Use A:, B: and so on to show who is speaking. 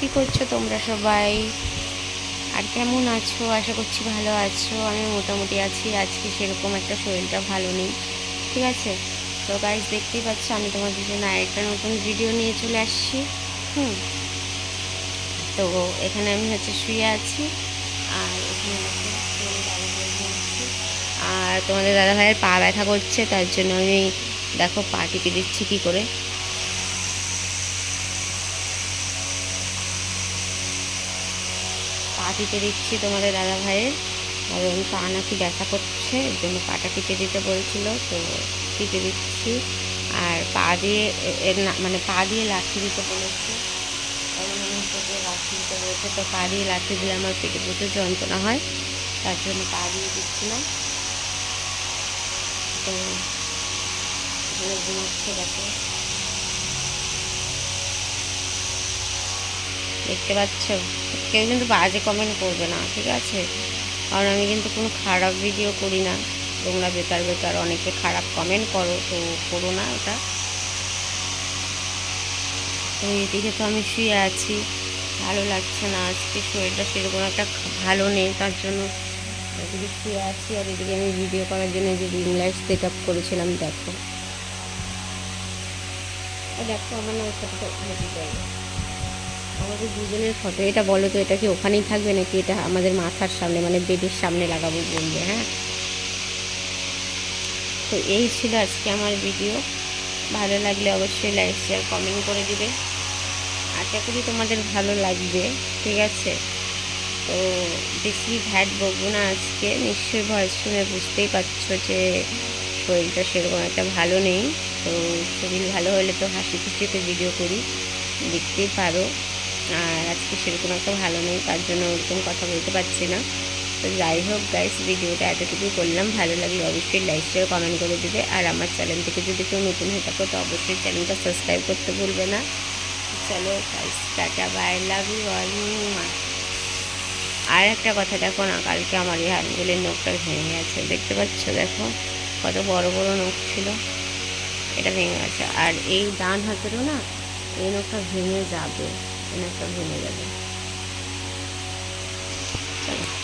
A: কি করছ তোমরা সবাই? আর কেমন আছো? আশা করছি ভালো আছো। আমি মোটামুটি আছি। আজকে সেরকম একটা শরীরটা ভালো নেই। ঠিক আছে? তো গাইজ দেখতেই পাচ্ছ, আমি তোমাদের জন্য আরেকটা নতুন ভিডিও নিয়ে চলে আসছি। হুম? তো এখানে আমি হচ্ছে শুয়ে আছি। আর এখানে। আর তোমাদের দাদা ভাইয়ের পা ব্যথা করছে, তার জন্য আমি দেখো পা টিপে দিচ্ছি কী করে। পা টিপে দিচ্ছি তোমাদের দাদা ভাইয়ের। কারণ পা নাকি ব্যথা করছে, এর জন্য পাটা টিপে দিতে বলছিল, তো টিপে দিচ্ছি। আর পা দিয়ে এর না- মানে পা দিয়ে লাঠি দিতে বলেছে। লাঠি দিতে বলেছে, তো পা দিয়ে লাঠি দিলে আমার পেটে প্রচুর যন্ত্রণা হয়, তার জন্য পা দিয়ে দিচ্ছি না। তো ঘুমাচ্ছে দেখো। দেখতে পাচ্ছ? কেউ কিন্তু বাজে কমেন্ট করবে না, ঠিক আছে? কারণ আমি কিন্তু কোনো খারাপ ভিডিও করি না। তোমরা বেকার বেকার অনেকে খারাপ কমেন্ট করো, তো করো না ওটা। তো এদিকে তো আমি শুয়ে আছি। ভালো লাগছে না, আজকে শরীরটা সেরকম একটা ভালো নেই, তার জন্য এদিকে শুয়ে আছি। আর এদিকে আমি ভিডিও করার জন্য যে রিং লাইট সেট আপ করেছিলাম, দেখো। দেখো, আমার না আমাদের দুজনের ফটো এটা বলো তো, এটা কি ওখানেই থাকবে নাকি এটা আমাদের মাথার সামনে মানে বেডের সামনে লাগাবো বলবে হ্যাঁ? তো এই ছিল আজকে আমার ভিডিও ভালো লাগলে অবশ্যই লাইক শেয়ার কমেন্ট করে দিবে। আশা করি তোমাদের ভালো লাগবে, ঠিক আছে? তো বেশি ভ্যাট বকবো না আজকে, নিশ্চয়ই ভয়েস শুনে বুঝতেই পারছ যে শরীরটা সেরকম একটা ভালো নেই। তো শরীর ভালো হলে তো হাসি খুশিতে ভিডিও করি, দেখতেই পারো। আর আজকে সেরকম একটা ভালো নেই, তার জন্য ওরকম কথা বলতে পারছি না। তো যাই হোক গাইস ভিডিওটা এতটুকুই করলাম, ভালো লাগলে অবশ্যই লাইক শেয়ার কমেন্ট করে দেবে। আর আমার চ্যানেল থেকে যদি কেউ নতুন হয়ে থাকো, তো অবশ্যই চ্যানেলটা সাবস্ক্রাইব করতে ভুলবে না। চলো guys tata bye love you all আর একটা কথা দেখো না, কালকে আমার এই হাতগুলির নখটা ভেঙে গেছে, দেখতে পাচ্ছ? দেখো, কত বড় বড় নখ ছিল। এটা ভেঙে গেছে। আর এই ডান হাতেরও না, এই নখটা ভেঙে যাবে। নখটা ভেঙে যাবে। চলো।